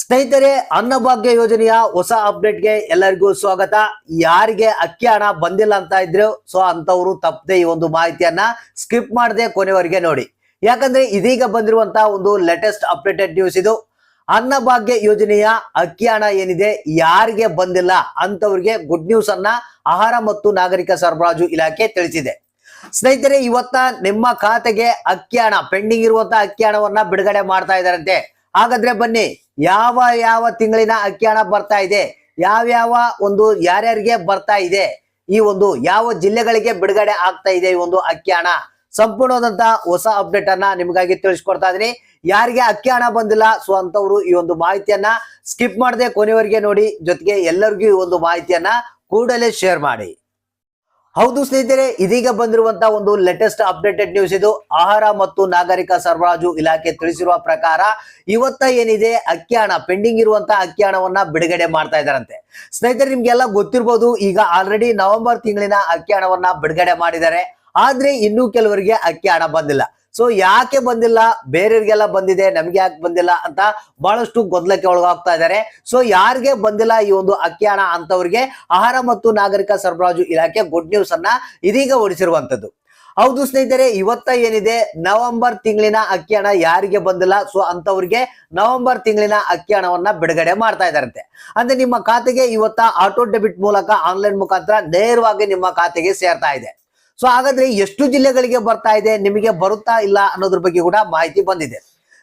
ಸ್ನೇಹಿತರೆ, ಅನ್ನಭಾಗ್ಯ ಯೋಜನೆಯ ಹೊಸ ಅಪ್ಡೇಟ್ಗೆ ಎಲ್ಲರಿಗೂ ಸ್ವಾಗತ. ಯಾರಿಗೆ ಅಕ್ಕಿ ಹಣ ಬಂದಿಲ್ಲ ಅಂತ ಇದ್ರು ಸೊ ಅಂತವರು ತಪ್ಪದೆ ಈ ಒಂದು ಮಾಹಿತಿಯನ್ನ ಸ್ಕಿಪ್ ಮಾಡದೆ ಕೊನೆವರೆಗೆ ನೋಡಿ. ಯಾಕಂದ್ರೆ ಇದೀಗ ಬಂದಿರುವಂತಹ ಒಂದು ಲೇಟೆಸ್ಟ್ ಅಪ್ಡೇಟೆಡ್ ನ್ಯೂಸ್ ಇದು. ಅನ್ನಭಾಗ್ಯ ಯೋಜನೆಯ ಅಕ್ಕಿ ಹಣ ಏನಿದೆ, ಯಾರಿಗೆ ಬಂದಿಲ್ಲ ಅಂತವ್ರಿಗೆ ಗುಡ್ ನ್ಯೂಸ್ ಅನ್ನ ಆಹಾರ ಮತ್ತು ನಾಗರಿಕ ಸರಬರಾಜು ಇಲಾಖೆ ತಿಳಿಸಿದೆ. ಸ್ನೇಹಿತರೆ, ಇವತ್ತ ನಿಮ್ಮ ಖಾತೆಗೆ ಅಕ್ಕಿ ಹಣ ಪೆಂಡಿಂಗ್ ಇರುವಂತಹ ಅಕ್ಕಿ ಹಣವನ್ನ ಬಿಡುಗಡೆ ಮಾಡ್ತಾ ಇದಾರಂತೆ ಹಾಗಾದ್ರೆ ಬನ್ನಿ, ಯಾವ ಯಾವ ತಿಂಗಳಿನ ಅಕ್ಕಿ ಹಣ ಬರ್ತಾ ಇದೆ? ಯಾವ್ಯಾವ ಒಂದು ಯಾರ್ಯಾರಿಗೆ ಬರ್ತಾ ಇದೆ? ಈ ಒಂದು ಯಾವ ಜಿಲ್ಲೆಗಳಿಗೆ ಬಿಡುಗಡೆ ಆಗ್ತಾ ಇದೆ ಈ ಒಂದು ಅಕ್ಕಿ ಹಣ ಸಂಪೂರ್ಣವಾದಂತ ಹೊಸ ಅಪ್ಡೇಟ್ ಅನ್ನ ನಿಮಗಾಗಿ ತಿಳಿಸ್ಕೊಡ್ತಾ ಇದೀನಿ. ಯಾರಿಗೆ ಅಕ್ಕಿ ಹಣ ಬಂದಿಲ್ಲ ಸೊ ಅಂತವ್ರು ಈ ಒಂದು ಮಾಹಿತಿಯನ್ನ ಸ್ಕಿಪ್ ಮಾಡದೆ ಕೊನೆಯವರೆಗೆ ನೋಡಿ. ಜೊತೆಗೆ ಎಲ್ಲರಿಗೂ ಈ ಒಂದು ಮಾಹಿತಿಯನ್ನ ಕೂಡಲೇ ಶೇರ್ ಮಾಡಿ. ಹೌದು ಸ್ನೇಹಿತರೆ, ಇದೀಗ ಬಂದಿರುವಂತಹ ಒಂದು ಲೇಟೆಸ್ಟ್ ಅಪ್ಡೇಟೆಡ್ ನ್ಯೂಸ್ ಇದು. ಆಹಾರ ಮತ್ತು ನಾಗರಿಕ ಸರಬರಾಜು ಇಲಾಖೆ ತಿಳಿಸಿರುವ ಪ್ರಕಾರ ಇವತ್ತ ಏನಿದೆ? ಅಕ್ಕಿ ಹಣ ಪೆಂಡಿಂಗ್ ಇರುವಂತಹ ಅಕ್ಕಿ ಹಣವನ್ನ ಬಿಡುಗಡೆ ಮಾಡ್ತಾ ಇದ್ದಾರಂತೆ. ಸ್ನೇಹಿತರೆ, ನಿಮ್ಗೆಲ್ಲ ಗೊತ್ತಿರ್ಬೋದು, ಈಗ ಆಲ್ರೆಡಿ ನವೆಂಬರ್ ತಿಂಗಳಿನ ಅಕ್ಕಿ ಹಣವನ್ನ ಬಿಡುಗಡೆ ಮಾಡಿದ್ದಾರೆ. ಆದ್ರೆ ಇನ್ನೂ ಕೆಲವರಿಗೆ ಅಕ್ಕಿ ಹಣ ಬಂದಿಲ್ಲ. ಸೊ ಯಾಕೆ ಬಂದಿಲ್ಲ? ಬೇರೆಯವ್ರಿಗೆಲ್ಲ ಬಂದಿದೆ, ನಮ್ಗೆ ಯಾಕೆ ಬಂದಿಲ್ಲ ಅಂತ ಬಹಳಷ್ಟು ಗೊಂದಲಕ್ಕೆ ಒಳಗಾಗ್ತಾ ಇದ್ದಾರೆ. ಸೊ ಯಾರಿಗೆ ಬಂದಿಲ್ಲ ಈ ಒಂದು ಅಕ್ಕಿ ಅಂತವ್ರಿಗೆ ಆಹಾರ ಮತ್ತು ನಾಗರಿಕ ಸರಬರಾಜು ಇಲಾಖೆ ಗುಡ್ ನ್ಯೂಸ್ ಅನ್ನ ಇದೀಗ ಹೊಡಿಸಿರುವಂತದ್ದು ಹೌದು ಸ್ನೇಹಿತರೆ, ಇವತ್ತ ಏನಿದೆ? ನವೆಂಬರ್ ತಿಂಗಳಿನ ಅಕ್ಕಿ ಹಣ ಯಾರಿಗೆ ಬಂದಿಲ್ಲ? ಸೊ ಅಂತವ್ರಿಗೆ ನವೆಂಬರ್ ತಿಂಗಳಿನ ಅಕ್ಕಿ ಹಣವನ್ನ ಬಿಡುಗಡೆ ಮಾಡ್ತಾ ಇದ್ದಾರಂತೆ. ಅಂದ್ರೆ ನಿಮ್ಮ ಖಾತೆಗೆ ಇವತ್ತ ಆಟೋ ಡೆಬಿಟ್ ಮೂಲಕ ಆನ್ಲೈನ್ ಮುಖಾಂತರ ನೇರವಾಗಿ ನಿಮ್ಮ ಖಾತೆಗೆ ಸೇರ್ತಾ ಇದೆ. ಸೊ ಹಾಗಾದ್ರೆ ಎಷ್ಟು ಜಿಲ್ಲೆಗಳಿಗೆ ಬರ್ತಾ ಇದೆ, ನಿಮಗೆ ಬರುತ್ತಾ ಇಲ್ಲ ಅನ್ನೋದ್ರ ಬಗ್ಗೆ ಕೂಡ ಮಾಹಿತಿ ಬಂದಿದೆ.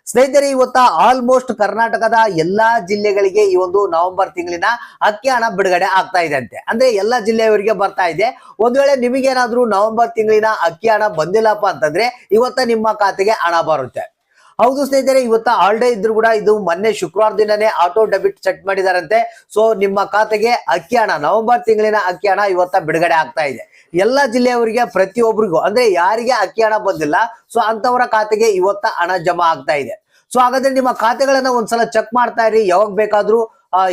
ಸ್ನೇಹಿತರೆ, ಇವತ್ತ ಆಲ್ಮೋಸ್ಟ್ ಕರ್ನಾಟಕದ ಎಲ್ಲಾ ಜಿಲ್ಲೆಗಳಿಗೆ ಈ ಒಂದು ನವೆಂಬರ್ ತಿಂಗಳಿನ ಅಕ್ಕಿ ಹಣ ಬಿಡುಗಡೆ ಆಗ್ತಾ ಇದೆ ಅಂತೆ. ಅಂದ್ರೆ ಎಲ್ಲಾ ಜಿಲ್ಲೆಯವರಿಗೆ ಬರ್ತಾ ಇದೆ. ಒಂದ್ ವೇಳೆ ನಿಮಗೇನಾದ್ರೂ ನವೆಂಬರ್ ತಿಂಗಳಿನ ಅಕ್ಕಿ ಹಣ ಬಂದಿಲ್ಲಪ್ಪ ಅಂತಂದ್ರೆ, ಇವತ್ತ ನಿಮ್ಮ ಖಾತೆಗೆ ಹಣ ಬರುತ್ತೆ. ಹೌದು ಸ್ನೇಹಿತರೆ, ಇವತ್ತ ಹಾಲಿಡೇ ಇದ್ರು ಕೂಡ ಇದು ಮೊನ್ನೆ ಶುಕ್ರವಾರ ದಿನನೇ ಆಟೋ ಡೆಬಿಟ್ ಸೆಟ್ ಮಾಡಿದಾರಂತೆ. ಸೊ ನಿಮ್ಮ ಖಾತೆಗೆ ಅಕ್ಕಿ ಹಣ, ನವೆಂಬರ್ ತಿಂಗಳಿನ ಅಕ್ಕಿ ಹಣ ಇವತ್ತ ಬಿಡುಗಡೆ ಆಗ್ತಾ ಇದೆ. ಎಲ್ಲ ಜಿಲ್ಲೆಯವರಿಗೆ ಪ್ರತಿಯೊಬ್ಬರಿಗೂ ಅಂದ್ರೆ ಯಾರಿಗೆ ಅಕ್ಕಿ ಹಣ ಬಂದಿಲ್ಲ ಸೊ ಅಂತವರ ಖಾತೆಗೆ ಇವತ್ತ ಹಣ ಜಮಾ ಆಗ್ತಾ ಇದೆ. ಸೊ ಹಾಗಾದ್ರೆ ನಿಮ್ಮ ಖಾತೆಗಳನ್ನ ಒಂದ್ಸಲ ಚೆಕ್ ಮಾಡ್ತಾ ಇರಿ, ಯಾವಾಗ ಬೇಕಾದ್ರೂ.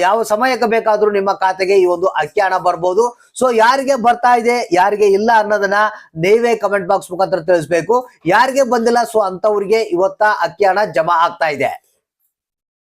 ಯಾವ ಸಮಯಕ್ಕೆ ಬೇಕಾದ್ರೂ ನಿಮ್ಮ ಖಾತೆಗೆ ಈ ಒಂದು ಅಕ್ಕಿ ಹಣ ಬರ್ಬೋದು. ಸೊ ಯಾರಿಗೆ ಬರ್ತಾ ಇದೆ, ಯಾರಿಗೆ ಇಲ್ಲ ಅನ್ನೋದನ್ನ ನೀವೇ ಕಮೆಂಟ್ ಬಾಕ್ಸ್ ಮುಖಾಂತರ ತಿಳಿಸ್ಬೇಕು. ಯಾರಿಗೆ ಬಂದಿಲ್ಲ ಸೊ ಅಂತವ್ರಿಗೆ ಇವತ್ತ ಅಕ್ಕಿ ಹಣ ಜಮಾ ಆಗ್ತಾ ಇದೆ.